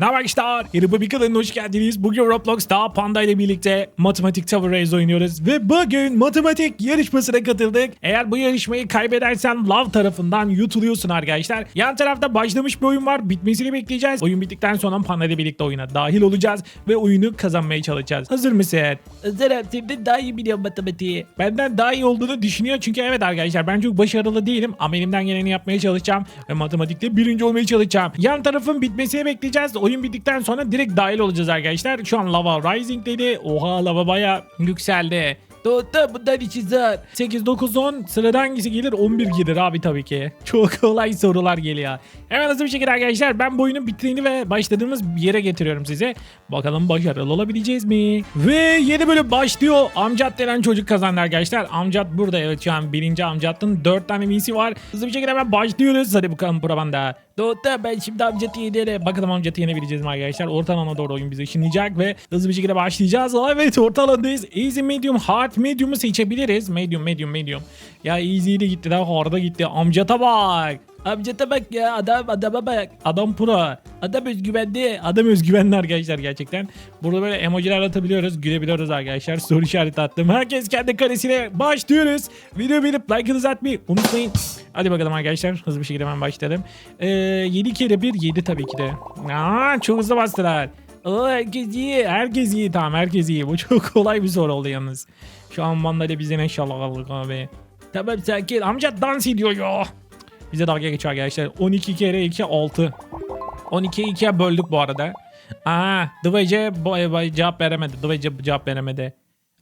Ne var arkadaşlar? Republic kanalına hoş geldiniz. Bugün Roblox'ta Panda ile birlikte Matematik Tower Race oynuyoruz. Ve bugün matematik yarışmasına katıldık. Eğer bu yarışmayı kaybedersen Love tarafından yutuluyorsun arkadaşlar. Yan tarafta başlamış bir oyun var. Bitmesini bekleyeceğiz. Oyun bittikten sonra Panda ile birlikte oyuna dahil olacağız. Ve oyunu kazanmaya çalışacağız. Hazır mısın? Hazırım. Senden daha iyi biliyorum matematiği. Benden daha iyi olduğunu düşünüyor. Çünkü evet arkadaşlar ben çok başarılı değilim. Ama elimden geleni yapmaya çalışacağım. Ve matematikte birinci olmaya çalışacağım. Yan tarafın bitmesini bekleyeceğiz. Oyun bittikten sonra direkt dahil olacağız arkadaşlar. Şu an lava rising dedi. Oha lava baya yükseldi. Doğru bundan içi zor. 8, 9, 10 sırada hangisi gelir? 11 gelir abi tabii ki. Çok kolay sorular geliyor. Hemen hızlı bir şekilde arkadaşlar ben bu oyunun bittiğini ve başladığımız yere getiriyorum size. Bakalım başarılı olabileceğiz mi? Ve yeni bölüm başlıyor. Amcat denen çocuk kazandı arkadaşlar. Amcat burada evet şu an birinci amcatın 4 tane misi var. Hızlı bir şekilde hemen başlıyoruz. Hadi bakalım probanda. Doğru ben şimdi amcatı yenerim. Bakalım amcatı yenebileceğiz mi arkadaşlar? Orta alana doğru oyun bizi ışınlayacak ve hızlı bir şekilde başlayacağız. Evet orta alandayız. Easy, medium, hard, medium'u seçebiliriz. Medium, medium, medium. Ya easy de gitti daha hard'a gitti. Amcata bak. Amcata bak ya adam adama bak. Adam pro. Adam özgüvenli. Adam özgüvenli arkadaşlar gerçekten. Burada böyle emojiler atabiliyoruz. Gülebiliyoruz arkadaşlar. Soru işareti attım. Herkes kendi karesine başlıyoruz. Video beğenip like'ınızı atmayı unutmayın. Hadi bakalım arkadaşlar. Hızlı bir şekilde hemen başlayalım. Ee, 7 kere 1 7 tabii ki de. Aa, çok hızlı bastılar. Oo herkes iyi. Herkes iyi tamam herkes iyi. Bu çok kolay bir soru oldu yalnız. Şu an mandalya bizden inşallah aldık abi. Tamam sakin. Amca dans ediyor ya. Bize dalga geçiyor arkadaşlar. 12 kere 2 6. 12'yi 2'ye böldük bu arada. Aa, Dıvayca cevap veremedi. Dıvayca cevap veremedi.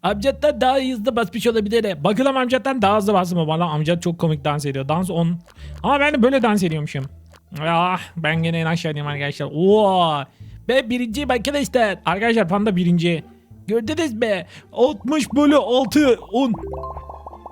Amcattan daha hızlı basmış olabilirim. Bakalım amcattan daha hızlı bastı mı? Valla amcat çok komik dans ediyor. Dans 10. Ama ben de böyle dans ediyormuşum. Ah, ben gene en aşağıdayım arkadaşlar. Oo. Ben birinciyim arkadaşlar. Arkadaşlar panda birinci. Gördünüz mü? 60 bölü 6 10.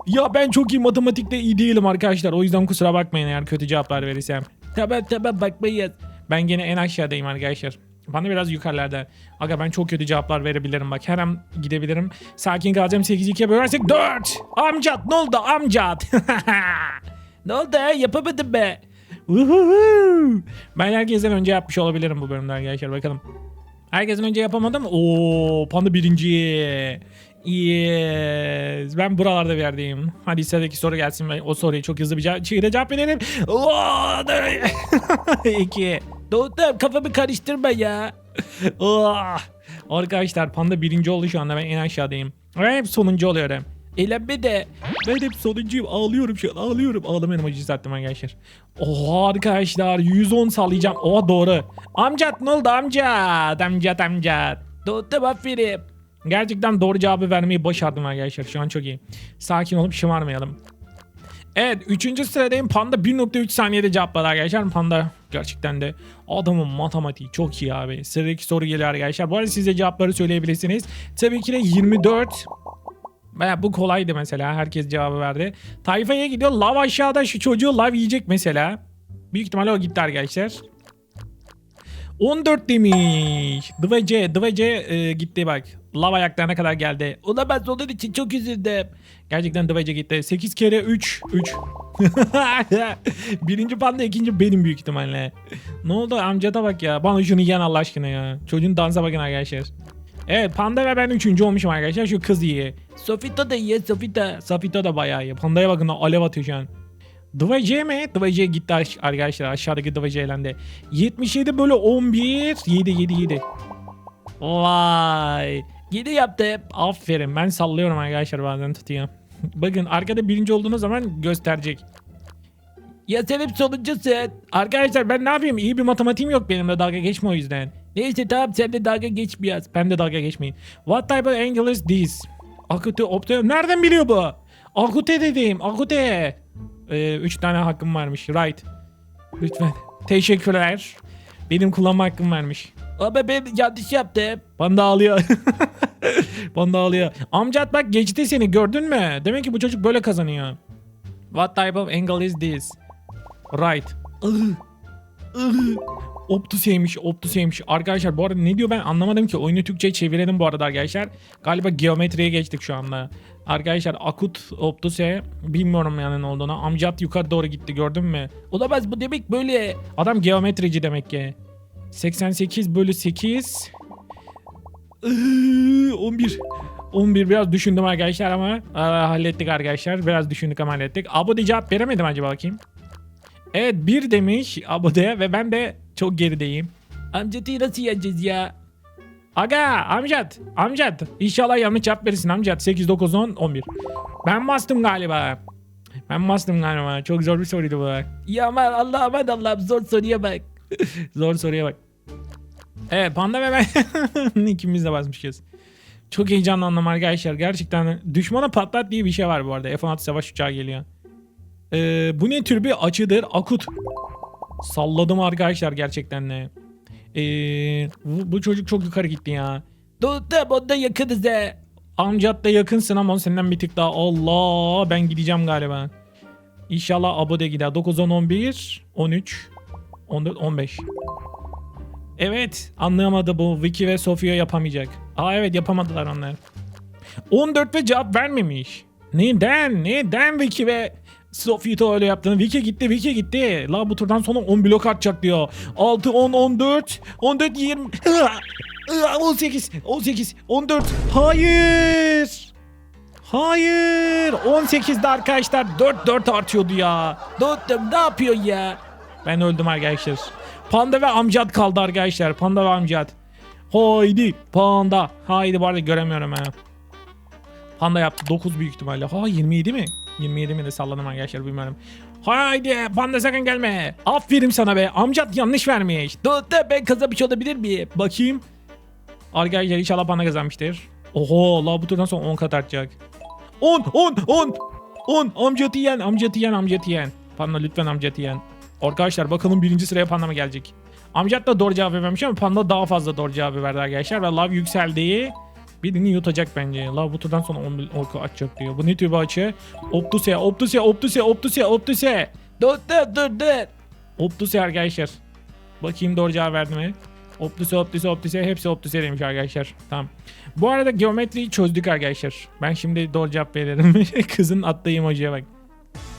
Ya ben çok iyi matematikte iyi değilim arkadaşlar. O yüzden kusura bakmayın eğer kötü cevaplar verirsem. Tamam tamam bakmayın. Ben gene en aşağıdayım arkadaşlar. Bana biraz yukarılarda. Aga ben çok kötü cevaplar verebilirim bak. Her gidebilirim. Sakin kalacağım 8-2'ye bölersek 4. Amcat ne oldu amcat? Ne oldu ya yapamadım be. Uhuhu. ben herkesten önce yapmış olabilirim bu bölümde arkadaşlar bakalım. Herkesten önce yapamadım. Oo panda birinci. Yes. Ben buralarda bir yerdeyim. Hadi sıradaki soru gelsin o soruyu çok hızlı bir cevap, cevap verelim. Oo, İki. Doğru kafamı karıştırma ya. Ah! Arkadaşlar panda birinci oldu şu anda ben en aşağıdayım. Ben hep sonuncu oluyorum. Eğlenme de. Ben hep sonuncuyum ağlıyorum şu an ağlıyorum. Ağlama emojisi sattım arkadaşlar. Oha arkadaşlar 110 sallayacağım. Oha doğru. Amcat ne oldu amcat? Amcat amcat. Doğru aferin. Gerçekten doğru cevabı vermeyi başardım arkadaşlar. Şu an çok iyi. Sakin olup şımarmayalım. Evet 3. sıradayım. Panda 1.3 saniyede cevapladı arkadaşlar. Panda gerçekten de adamın matematiği çok iyi abi. Sıradaki soru geliyor arkadaşlar. Bu arada siz de cevapları söyleyebilirsiniz. Tabii ki de 24. Baya bu kolaydı mesela. Herkes cevabı verdi. Tayfaya gidiyor. Lav aşağıda şu çocuğu lav yiyecek mesela. Büyük ihtimalle o gitti arkadaşlar. 14 demiş. Dıvece, Dıvece e, gitti bak. Lav ayaklarına kadar geldi. Olamaz onun için çok üzüldüm. Gerçekten Dıvece gitti. 8 kere 3. 3. Birinci panda ikinci benim büyük ihtimalle. ne oldu amcada bak ya. Bana şunu yiyen Allah aşkına ya. Çocuğun dansa bakın arkadaşlar. Evet panda ve ben üçüncü olmuşum arkadaşlar. Şu kız iyi. Sofita da iyi Sofita. Safito da bayağı iyi. Pandaya bakın alev atıyor şu an. Dıvece mi? Dıvece gitti aş- arkadaşlar. Aşağıdaki Dıvece elendi. 77 bölü 11. 7 7 7. Vay. Yeni yaptım. Aferin. Ben sallıyorum arkadaşlar bazen tutuyor. Bakın arkada birinci olduğunuz zaman gösterecek. Ya sen hep sonuncusun. Arkadaşlar ben ne yapayım? İyi bir matematiğim yok benimle dalga geçme o yüzden. Neyse tamam sen de dalga geçmiyoruz. Ben de dalga geçmeyin. What type of angle is this? Akute opte. Nereden biliyor bu? Akute dedim. Akute. Ee, üç tane hakkım varmış. Right. Lütfen. Teşekkürler. Benim kullanma hakkım varmış. Ama ben yanlış yaptım. Bana ağlıyor. Bana ağlıyor. Amcat bak geçti seni gördün mü? Demek ki bu çocuk böyle kazanıyor. What type of angle is this? Right. Obtuseymiş, obtuseymiş. Arkadaşlar bu arada ne diyor ben anlamadım ki. Oyunu Türkçe'ye çevirelim bu arada arkadaşlar. Galiba geometriye geçtik şu anda. Arkadaşlar akut obtuse bilmiyorum yani ne olduğunu. Amcat yukarı doğru gitti gördün mü? Olamaz bu demek böyle. Adam geometrici demek ki. 88 bölü 8. Iıı, 11. 11 biraz düşündüm arkadaşlar ama aa, hallettik arkadaşlar. Biraz düşündük ama hallettik. Abode cevap veremedim acaba bakayım. Evet 1 demiş Abode ve ben de çok gerideyim. Amcatı nasıl yeneceğiz ya? Aga amcat amcat İnşallah yanlış cevap verirsin amcat 8 9 10 11 Ben bastım galiba Ben bastım galiba çok zor bir soruydu bu Ya aman Allah aman Allah'ım zor soruya bak. Zor soruya bak. Evet panda ve ben ikimiz de basmışız. Çok heyecanlandım arkadaşlar. Gerçekten düşmana patlat diye bir şey var bu arada. F-16 savaş uçağı geliyor. Ee, Bu ne tür bir açıdır? Akut. Salladım arkadaşlar gerçekten de. Ee, bu, bu çocuk çok yukarı gitti ya. Dostum onda yakınız he. Amcat da yakınsın ama senden bir tık daha. Allah ben gideceğim galiba. İnşallah abode gider. 9, 10, 11, 13, 14, 15. Evet anlayamadı bu. Vicky ve Sofia yapamayacak. Aa evet yapamadılar onlar. 14 ve cevap vermemiş. Neden? Neden Vicky ve Sofia öyle yaptığını? Vicky gitti, Vicky gitti. La bu turdan sonra 10 blok atacak diyor. 6, 10, 14, 14, 20. 18, 18, 14. Hayır. Hayır. 18'de arkadaşlar 4 4 artıyordu ya. Dostum ne yapıyorsun ya? Ben öldüm arkadaşlar. Panda ve amcat kaldı arkadaşlar. Panda ve amcat. Haydi panda. Haydi bu arada göremiyorum ha. Panda yaptı 9 büyük ihtimalle. Ha 27 mi? 27 mi de salladım arkadaşlar bilmiyorum. Haydi panda sakın gelme. Aferin sana be. Amcat yanlış vermiş. Dostum ben kazanmış olabilir miyim? Bakayım. Arkadaşlar inşallah panda kazanmıştır. Oho la bu turdan sonra 10 kat artacak. 10 10 10 10 amcatı yen amcatı yen amcatı yen. Panda lütfen amcatı yen. Arkadaşlar bakalım birinci sıraya panda mı gelecek? Amcat da doğru cevap vermemiş ama panda daha fazla doğru cevabı verdi arkadaşlar. Ve lav yükseldi. Birini yutacak bence. Lav bu turdan sonra 10 orku açacak diyor. Bu ne tür bir açı? Optuse, Optuse, Optuse, Optuse, Optuse. Dostum dur dur. Optuse arkadaşlar. Bakayım doğru cevap verdi mi? Optuse, Optuse, Optuse hepsi Optuse demiş arkadaşlar. Tamam. Bu arada geometriyi çözdük arkadaşlar. Ben şimdi doğru cevap veririm. Kızın attığı emojiye bak.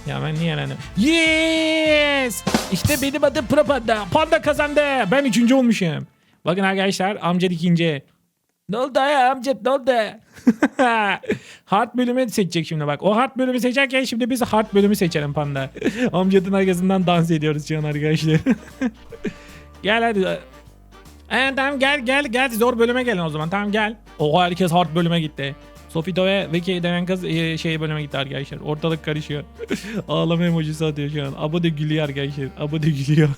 Ya ben niye yani? Yes! İşte benim adım Pro Panda. Kazandı. Ben üçüncü olmuşum. Bakın arkadaşlar amca ikinci. Ne oldu ya amcat ne oldu? hard bölümü seçecek şimdi bak. O hard bölümü seçerken şimdi biz hard bölümü seçelim panda. Amcatın arkasından dans ediyoruz şu an arkadaşlar. gel hadi. Ee, tamam gel gel gel zor bölüme gelin o zaman tamam gel. Oha herkes hard bölüme gitti. Sofito ve Vicky denen kız e, şey bölüme gitti arkadaşlar. Ortalık karışıyor. Ağlama emojisi atıyor şu an. Abo da gülüyor arkadaşlar. Abo da gülüyor.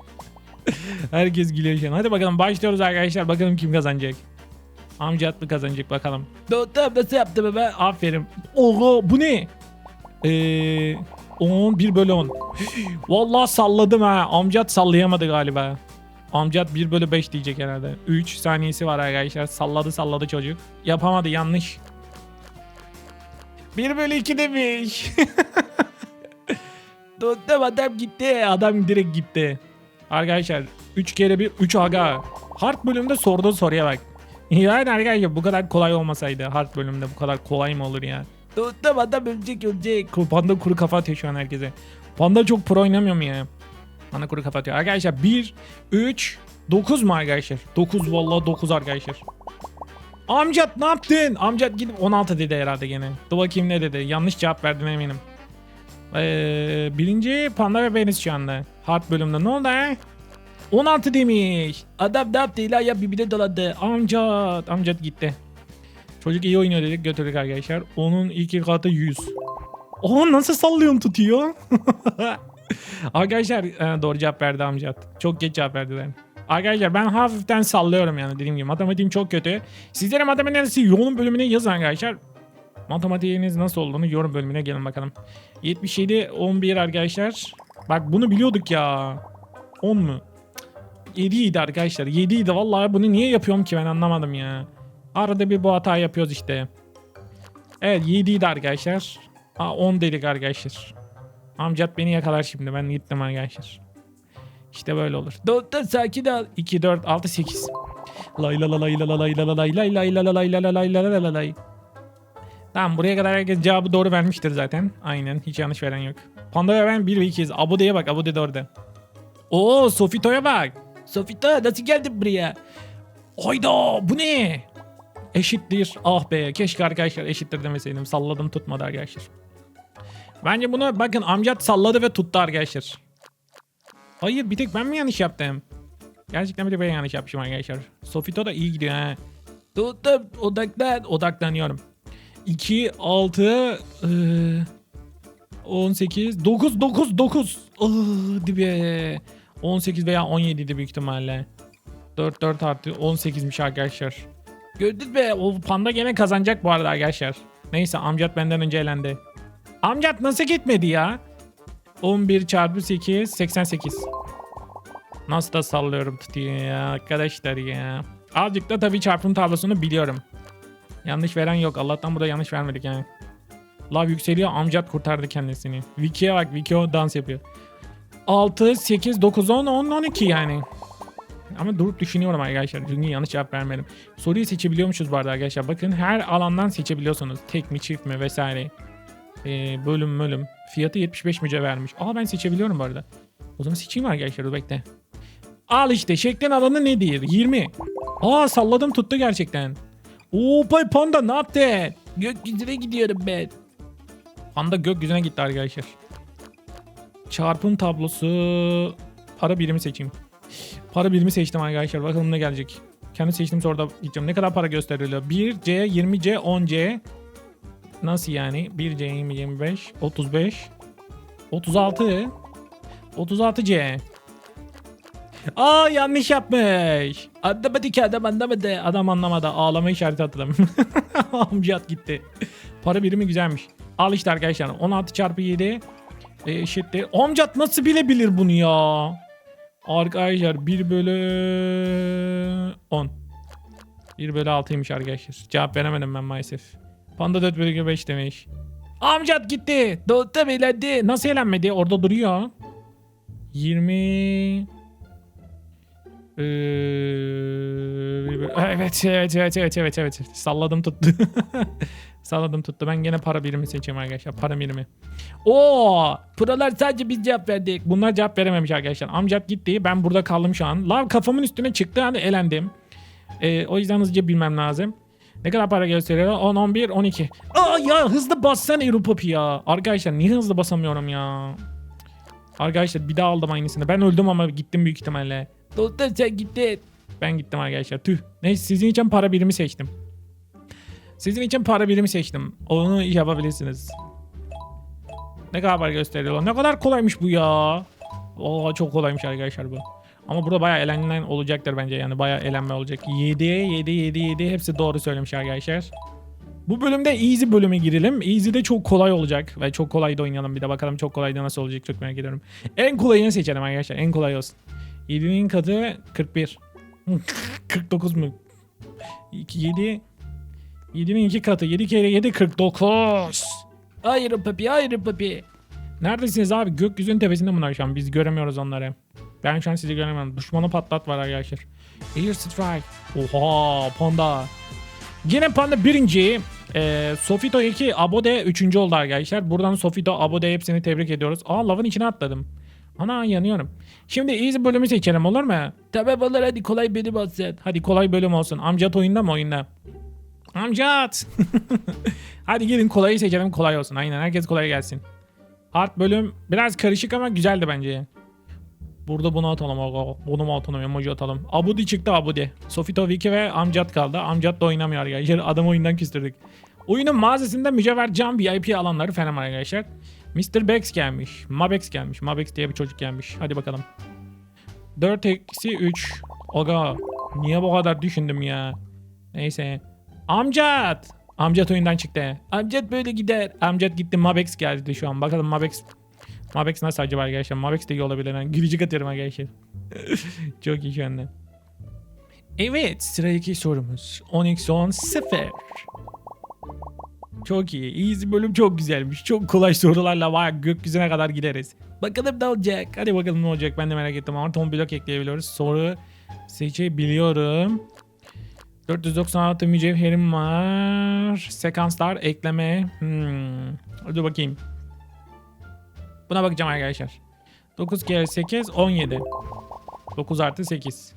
Herkes gülüyor şu an. Hadi bakalım başlıyoruz arkadaşlar. Bakalım kim kazanacak. Amcat mı kazanacak bakalım. Dostum nasıl yaptım ben? Aferin. Oha bu ne? Ee, 10 1 bölü 10. Vallahi salladım ha. Amcat sallayamadı galiba. Amcat 1 bölü 5 diyecek herhalde. 3 saniyesi var arkadaşlar. Salladı salladı çocuk. Yapamadı yanlış. 1 bölü 2 demiş. Dostum adam gitti. Adam direkt gitti. Arkadaşlar 3 kere bir 3 aga. Hard bölümde sorduğu soruya bak. Yani arkadaşlar bu kadar kolay olmasaydı hard bölümde bu kadar kolay mı olur ya? Dostum adam ölecek ölecek. Panda kuru kafa atıyor şu an herkese. Panda çok pro oynamıyor mu ya? Panda kuru kafa atıyor. Arkadaşlar 1, 3, 9 mu arkadaşlar? 9 vallahi 9 arkadaşlar. Amcat ne yaptın? Amcat gidip 16 dedi herhalde gene. Dur bakayım ne dedi. Yanlış cevap verdin eminim. Ee, birinci Panda ve Beniz şu anda. Hard bölümde ne oldu ha? 16 demiş. Adam ne yaptı İlaya birbirine dolandı. Amcat. Amcat gitti. Çocuk iyi oynuyor dedik götürdük arkadaşlar. Onun iki katı 100. Oha nasıl sallıyorum tutuyor? arkadaşlar e, doğru cevap verdi amcat. Çok geç cevap verdiler. Arkadaşlar ben hafiften sallıyorum yani dediğim gibi. Matematiğim çok kötü. Sizlere matematiğinizi yorum bölümüne yazın arkadaşlar. Matematiğiniz nasıl olduğunu yorum bölümüne gelin bakalım. 77 11 arkadaşlar. Bak bunu biliyorduk ya. 10 mu? 7 idi arkadaşlar. 7 idi. Vallahi bunu niye yapıyorum ki ben anlamadım ya. Arada bir bu hata yapıyoruz işte. Evet 7 idi arkadaşlar. Aa, 10 dedik arkadaşlar. Amcat beni yakalar şimdi. Ben gittim arkadaşlar. İşte böyle olur. Dostum sakin ol. 2, 4, 6, 8. Lay la la lay la la lay la la lay lay lay la la lay la la lay la la la lay. Tamam buraya kadar herkes cevabı doğru vermiştir zaten. Aynen hiç yanlış veren yok. Panda ve ben 1 ve 2'yiz. Abude'ye bak Abude de orada. Oo Sofito'ya bak. Sofita nasıl geldin buraya? Hayda bu ne? Eşittir. Ah be keşke arkadaşlar eşittir demeseydim. Salladım tutmadı arkadaşlar. Bence bunu bakın amcat salladı ve tuttu arkadaşlar. Hayır bir tek ben mi yanlış yaptım? Gerçekten bir tek ben yanlış yapmışım arkadaşlar. Sofito da iyi gidiyor ha. Tuttum odaklan. Odaklanıyorum. 2, 6, 18, 9, 9, 9. Dibe. 18 veya 17 idi büyük ihtimalle. 4, 4 artı 18'miş arkadaşlar. Gördünüz mü? O panda gene kazanacak bu arada arkadaşlar. Neyse amcat benden önce elendi. Amcat nasıl gitmedi ya? 11 çarpı 8, 88. Nasıl da sallıyorum tutuyor ya arkadaşlar ya. Azıcık da tabii çarpım tablosunu biliyorum. Yanlış veren yok. Allah'tan burada yanlış vermedik yani. Lav yükseliyor. Amcat kurtardı kendisini. Vicky'ye bak. Vicky o dans yapıyor. 6, 8, 9, 10, 10, 12 yani. Ama durup düşünüyorum arkadaşlar. Çünkü yanlış cevap vermedim. Soruyu seçebiliyormuşuz bu arada arkadaşlar. Bakın her alandan seçebiliyorsunuz. Tek mi çift mi vesaire. Ee, bölüm bölüm. Fiyatı 75 mücevhermiş. Aa ben seçebiliyorum bu arada. O zaman seçeyim arkadaşlar. Dur bekle. Al işte. Şeklin alanı nedir? 20. Aa salladım tuttu gerçekten. Oo pay panda ne yaptı? Gökyüzüne gidiyorum ben. Panda gökyüzüne gitti arkadaşlar. Çarpım tablosu. Para birimi seçeyim. Para birimi seçtim arkadaşlar. Bakalım ne gelecek. Kendi seçtiğim soruda gideceğim. Ne kadar para gösteriliyor? 1C, 20C, 10C. Nasıl yani? 1C, 20, 25, 35, 36, 36C. Aa yanlış yapmış. Anlamadı ki adam anlamadı. Adam anlamadı. Ağlama işareti atladım. Amcat gitti. Para birimi güzelmiş. Al işte arkadaşlar. 16 çarpı 7 e, eşittir. Amcat nasıl bilebilir bunu ya? Arkadaşlar 1 bölü 10. 1 bölü 6'ymış arkadaşlar. Cevap veremedim ben maalesef. Panda 4 bölü 5 demiş. Amcat gitti. Tuttum eğlendi. Nasıl eğlenmedi? Orada duruyor. 20 Ee, evet evet evet evet evet evet salladım tuttu. salladım tuttu. Ben gene para birimi seçeyim arkadaşlar. Para birimi. Oo! Buralar sadece biz cevap verdik. Bunlar cevap verememiş arkadaşlar. Amcat gitti. Ben burada kaldım şu an. Lav kafamın üstüne çıktı. Hani elendim. Ee, o yüzden hızlıca bilmem lazım. Ne kadar para gösteriyor? 10, 11, 12. Aa ya hızlı bassana Europopi ya. Arkadaşlar niye hızlı basamıyorum ya? Arkadaşlar bir daha aldım aynısını. Ben öldüm ama gittim büyük ihtimalle. Tuttum sen gittin. Ben gittim arkadaşlar. Tüh. Neyse sizin için para birimi seçtim. Sizin için para birimi seçtim. Onu yapabilirsiniz. Ne kadar para gösteriyor? Ne kadar kolaymış bu ya. Oo çok kolaymış arkadaşlar bu. Ama burada bayağı elenen olacaktır bence yani bayağı elenme olacak. 7 7 7 7 hepsi doğru söylemiş arkadaşlar. Bu bölümde easy bölüme girelim. Easy de çok kolay olacak ve çok kolay da oynayalım bir de bakalım çok kolay da nasıl olacak çok merak ediyorum. En kolayını seçelim arkadaşlar. En kolay olsun. 7'nin katı 41. 49 mu? 2 7 7'nin 2 katı. 7 kere 7 49. Hayır papi hayır papi. Neredesiniz abi? Gökyüzünün tepesinde bunlar şu an. Biz göremiyoruz onları. Ben şu an sizi göremiyorum. Düşmanı patlat var arkadaşlar. Air Strike. Oha panda. Yine panda birinci. Ee, Sofito 2, Abode 3. oldu arkadaşlar. Buradan Sofito, Abode hepsini tebrik ediyoruz. Aa lavın içine atladım. Ana yanıyorum. Şimdi easy bölümü seçelim olur mu? Tamam olur hadi kolay benim olsun. Hadi kolay bölüm olsun. Amcat oyunda mı oyunda? Amcat. Hadi gelin kolayı seçelim kolay olsun. Aynen herkes kolay gelsin. Hard bölüm biraz karışık ama güzeldi bence. Burada bunu atalım. Bunu mu atalım? Emoji atalım. Abudi çıktı Abudi. Sofito Viki ve Amcat kaldı. Amcat da oynamıyor arkadaşlar. Adam oyundan küstürdük. Oyunun mağazasında mücevher cam VIP alanları var arkadaşlar. Mr. Bex gelmiş. Mabex gelmiş. Mabex diye bir çocuk gelmiş. Hadi bakalım. 4 eksi 3. Aga niye bu kadar düşündüm ya. Neyse. Amcat. Amcat oyundan çıktı. Amcat böyle gider. Amcat gitti Mabex geldi şu an. Bakalım Mabex Mabex nasıl acaba arkadaşlar? Mabex de iyi olabilir. Yani gülücük atıyorum arkadaşlar. Çok iyi şu anda. Evet sıradaki sorumuz. 10x 10 0. Çok iyi. Easy bölüm çok güzelmiş. Çok kolay sorularla var gökyüzüne kadar gideriz. Bakalım ne olacak. Hadi bakalım ne olacak ben de merak ettim ama ton blok ekleyebiliyoruz. Soru seçebiliyorum. 496 mücevherim var. Sekanslar ekleme. Hmm. Hadi bakayım. Buna bakacağım arkadaşlar. 9 kere 8 17. 9 artı 8.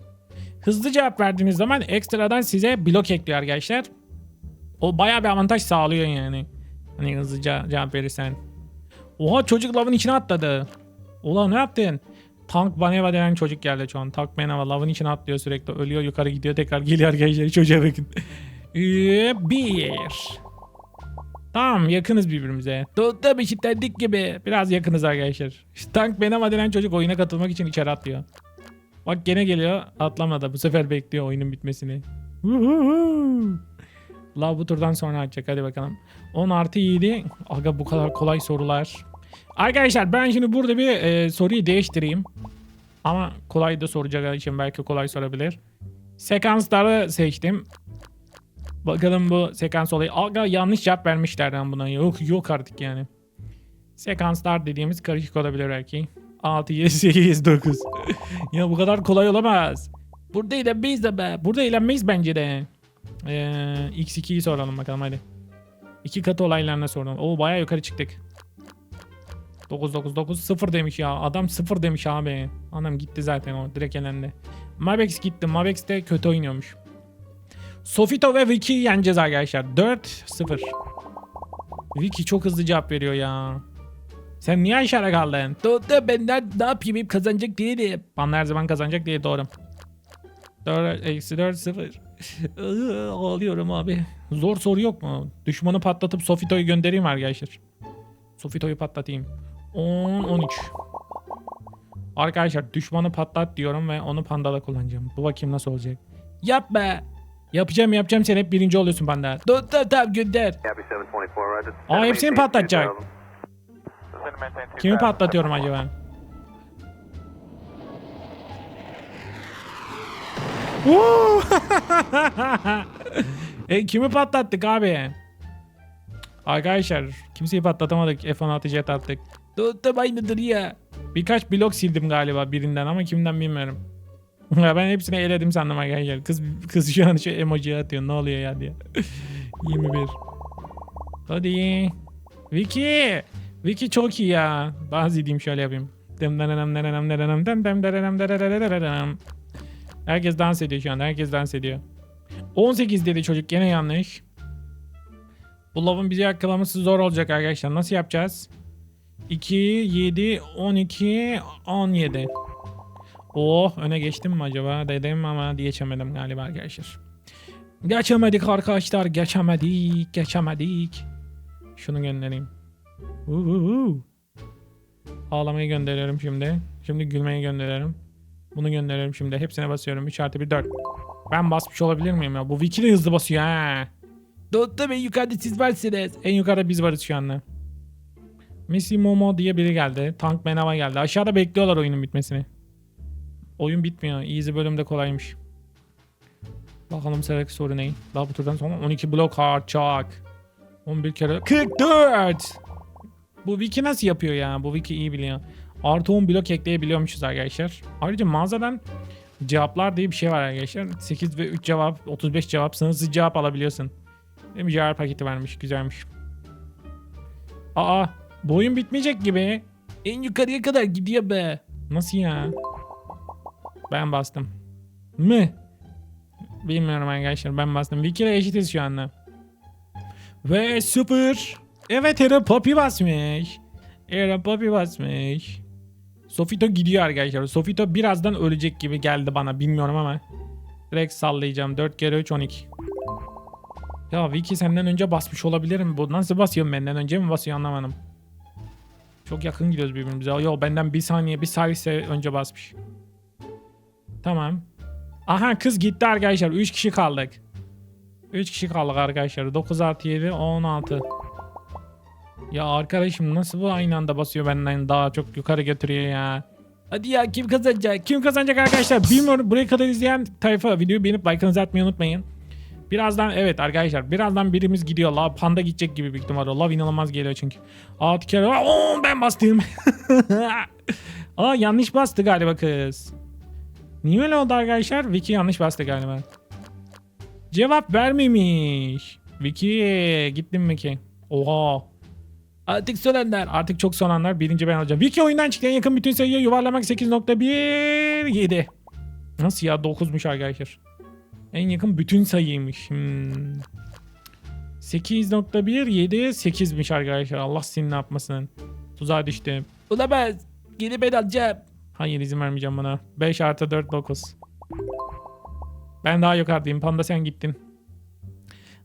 Hızlı cevap verdiğiniz zaman ekstradan size blok ekliyor arkadaşlar. O bayağı bir avantaj sağlıyor yani. Hani hızlıca cevap verirsen. Oha çocuk lavın içine atladı. Ulan ne yaptın? Tank Baneva denen çocuk geldi şu an. Tank Baneva lavın içine atlıyor sürekli. Ölüyor yukarı gidiyor tekrar geliyor arkadaşlar. Çocuğa bakın. Ee, bir. Tamam yakınız birbirimize. Doğutta beşiklendik gibi. Biraz yakınız arkadaşlar. Şu Tank Baneva denen çocuk oyuna katılmak için içeri atlıyor. Bak gene geliyor. Atlamadı. Bu sefer bekliyor oyunun bitmesini. Lav bu turdan sonra açacak. Hadi bakalım. 10 artı 7. Aga bu kadar kolay sorular. Arkadaşlar ben şimdi burada bir e, soruyu değiştireyim. Ama kolay da soracak için belki kolay sorabilir. Sekansları seçtim. Bakalım bu sekans olayı. Aga yanlış cevap vermişler lan buna. Yok yok artık yani. Sekanslar dediğimiz karışık olabilir belki. 6, 7, 8, 9. ya bu kadar kolay olamaz. Burada eğlenmeyiz de be. Burada eğlenmeyiz bence de. Ee, X2'yi soralım bakalım hadi. İki katı olaylarına soralım. Oo bayağı yukarı çıktık. 9 9 9 0 demiş ya. Adam 0 demiş abi. Adam gitti zaten o direkt elendi. Mabex gitti. Mabex de kötü oynuyormuş. Sofito ve Vicky yeneceğiz arkadaşlar. 4 0. Vicky çok hızlı cevap veriyor ya. Sen niye aşağıda kaldın? Doğutta benden ne yapayım hep kazanacak değilim. Bana her zaman kazanacak diye doğru. 4 eksi 4 0. Ağlıyorum abi. Zor soru yok mu? Düşmanı patlatıp Sofito'yu göndereyim arkadaşlar. Sofito'yu patlatayım. 10 13. Arkadaşlar düşmanı patlat diyorum ve onu pandada kullanacağım. Bu bakayım nasıl olacak. Yapma. Yapacağım yapacağım sen hep birinci oluyorsun panda. Doğutta tamam gönder. Happy 724, Roger. Aa hepsini patlatacak. Send maintain 2000. Kimi patlatıyorum acaba? E, kimi patlattık abi? Arkadaşlar kimseyi patlatamadık. F-16 jet attık. Doğutta aynıdır ya. Birkaç blok sildim galiba birinden ama kimden bilmiyorum. Ben hepsini eledim sandım arkadaşlar. Kız, kız şu an şu emoji atıyor. Ne oluyor ya diye. 21. Hadi. Vicky. Vicky çok iyi ya. Bazı diyeyim şöyle yapayım. Herkes dans ediyor şu anda. Herkes dans ediyor. 18 dedi çocuk. Gene yanlış. Bu lavın bizi yakalaması zor olacak arkadaşlar. Nasıl yapacağız? 2, 7, 12, 17. Oh öne geçtim mi acaba dedim ama geçemedim galiba arkadaşlar. Geçemedik arkadaşlar geçemedik geçemedik. Şunu göndereyim. Uhuhu. Ağlamayı gönderiyorum şimdi. Şimdi gülmeyi gönderiyorum. Bunu gönderiyorum şimdi. Hepsine basıyorum. 3 artı 1 4. Ben basmış olabilir miyim ya? Bu Wiki de hızlı basıyor ha. Ve yukarıda siz varsınız. En yukarıda biz varız şu anda. Messi Momo diye biri geldi. Tank Menava geldi. Aşağıda bekliyorlar oyunun bitmesini. Oyun bitmiyor. Easy bölümde kolaymış. Bakalım sıradaki soru ne? Daha bu turdan sonra 12 blok harçak. 11 kere 44. Bu wiki nasıl yapıyor ya? Bu wiki iyi biliyor. Artı 10 blok ekleyebiliyormuşuz arkadaşlar. Ayrıca mağazadan cevaplar diye bir şey var arkadaşlar. 8 ve 3 cevap, 35 cevap, sınırsız cevap alabiliyorsun. Bir cevap paketi vermiş. Güzelmiş. Aa, bu oyun bitmeyecek gibi. En yukarıya kadar gidiyor be. Nasıl ya? Ben bastım. Mı? Bilmiyorum arkadaşlar ben bastım. Wiki ile eşitiz şu anda. Ve sıfır. Evet Era Poppy basmış. Era Poppy basmış. Sofito gidiyor arkadaşlar. Sofito birazdan ölecek gibi geldi bana. Bilmiyorum ama. Direkt sallayacağım. 4 kere 3 12. Ya Vicky senden önce basmış olabilir mi? Bu nasıl basıyor benden önce mi basıyor anlamadım. Çok yakın gidiyoruz birbirimize. Yo benden bir saniye bir salise önce basmış. Tamam. Aha kız gitti arkadaşlar. 3 kişi kaldık. 3 kişi kaldık arkadaşlar. 9 artı 7 16. Ya arkadaşım nasıl bu aynı anda basıyor benden daha çok yukarı götürüyor ya. Hadi ya kim kazanacak? Kim kazanacak arkadaşlar bilmiyorum. Buraya kadar izleyen tayfa videoyu beğenip like'ınızı atmayı unutmayın. Birazdan evet arkadaşlar birazdan birimiz gidiyor. La panda gidecek gibi büyük ihtimalle. Love inanılmaz geliyor çünkü. Aa kere Oo, ben bastım. Aa yanlış bastı galiba kız. Niye öyle oldu arkadaşlar? Vicky yanlış bastı galiba. Cevap vermemiş. Vicky gittim Vicky. Oha. Artık son anlar. Artık çok son anlar. Birinci ben olacağım. Vicky oyundan çıktı. En yakın bütün sayıya yuvarlamak 8.17. Nasıl ya 9'muş arkadaşlar. En yakın bütün sayıymış. Hmm. 8.1 7 8'miş arkadaşlar. Allah senin ne yapmasın. Tuzağa düştüm. Olamaz. Geri ben alacağım. Hayır izin vermeyeceğim bana. 5 artı 4 9. Ben daha yukarıdayım. Panda sen gittin.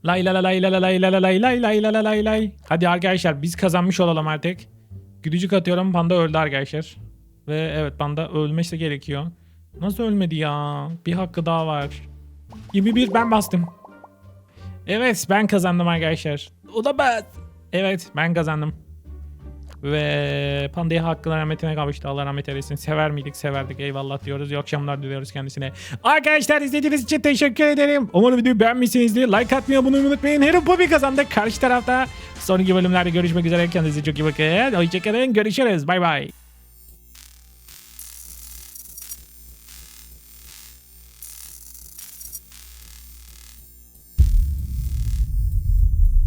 Lay la la lay la la lay la la lay lay lay la la lay lay. Hadi arkadaşlar biz kazanmış olalım artık. Gülücük atıyorum. Panda öldü arkadaşlar. Ve evet panda ölmesi gerekiyor. Nasıl ölmedi ya? Bir hakkı daha var. 21 ben bastım. Evet ben kazandım arkadaşlar. Olamaz. Evet ben kazandım. Ve Panda'ya hakkı rahmetine kavuştu. Allah rahmet eylesin. Sever miydik? Severdik. Eyvallah diyoruz. İyi akşamlar diliyoruz kendisine. Arkadaşlar izlediğiniz için teşekkür ederim. Umarım videoyu beğenmişsinizdir. Like atmayı, olmayı unutmayın. Hero Poppy kazandı. Karşı tarafta sonraki bölümlerde görüşmek üzere. Kendinize çok iyi bakın. Hoşçakalın. Görüşürüz. Bay bay.